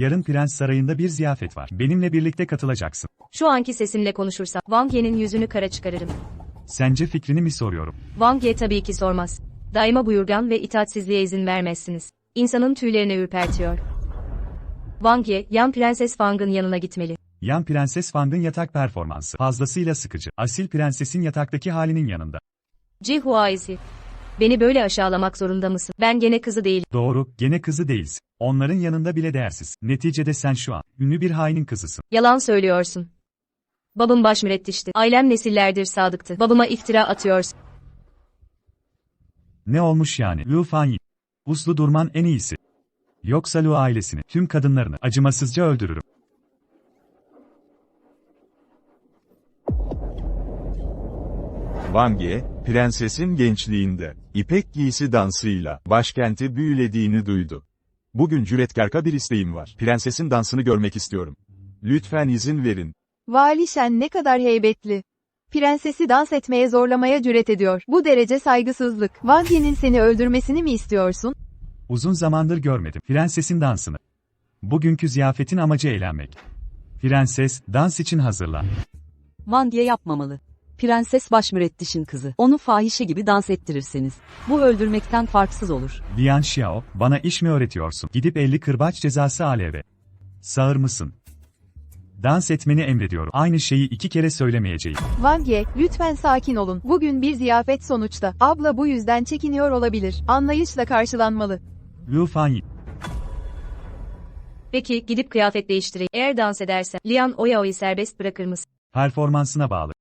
Yarın Prens Sarayı'nda bir ziyafet var. Benimle birlikte katılacaksın. Şu anki sesimle konuşursam, Wang Ye'nin yüzünü kara çıkarırım. Sence fikrini mi soruyorum? Wang Ye tabii ki sormaz. Daima buyurgan ve itaatsizliğe izin vermezsiniz. İnsanın tüylerini ürpertiyor. Wang Ye, yan Prenses Wang'ın yanına gitmeli. Yan Prenses Fang'ın yatak performansı fazlasıyla sıkıcı. Asil prensesin yataktaki halinin yanında. Ji Huaizi. Beni böyle aşağılamak zorunda mısın? Ben gene kızı değil. Doğru, gene kızı değilsin. Onların yanında bile değersiz. Neticede sen şu an ünlü bir hainin kızısın. Yalan söylüyorsun. Babam baş mürettişti. Ailem nesillerdir sadıktı. Babama iftira atıyorsun. Ne olmuş yani? Lu Fanyi. Uslu durman en iyisi. Yoksa Lu ailesini, tüm kadınlarını acımasızca öldürürüm. Wang Ye, prensesin gençliğinde, ipek giysi dansıyla, başkenti büyülediğini duydu. Bugün cüretkarka bir isteğim var. Prensesin dansını görmek istiyorum. Lütfen izin verin. Vali Shen ne kadar heybetli. Prensesi dans etmeye zorlamaya cüret ediyor. Bu derece saygısızlık. Wang Yi'nin seni öldürmesini mi istiyorsun? Uzun zamandır görmedim. Prensesin dansını. Bugünkü ziyafetin amacı eğlenmek. Prenses, dans için hazırlan. Van diye yapmamalı. Prenses baş mürettişin kızı. Onu fahişe gibi dans ettirirseniz. Bu öldürmekten farksız olur. Lian Xiao, bana iş mi öğretiyorsun? Gidip 50 kırbaç cezası aleve. Sağır mısın? Dans etmeni emrediyorum. Aynı şeyi iki kere söylemeyeceğim. Wang Ye, lütfen sakin olun. Bugün bir ziyafet sonuçta. Abla bu yüzden çekiniyor olabilir. Anlayışla karşılanmalı. Lu Fanyi, Peki, gidip kıyafet değiştireyim. Eğer dans edersem, Lian Oyao'yu serbest bırakır mısın? performansına bağlı.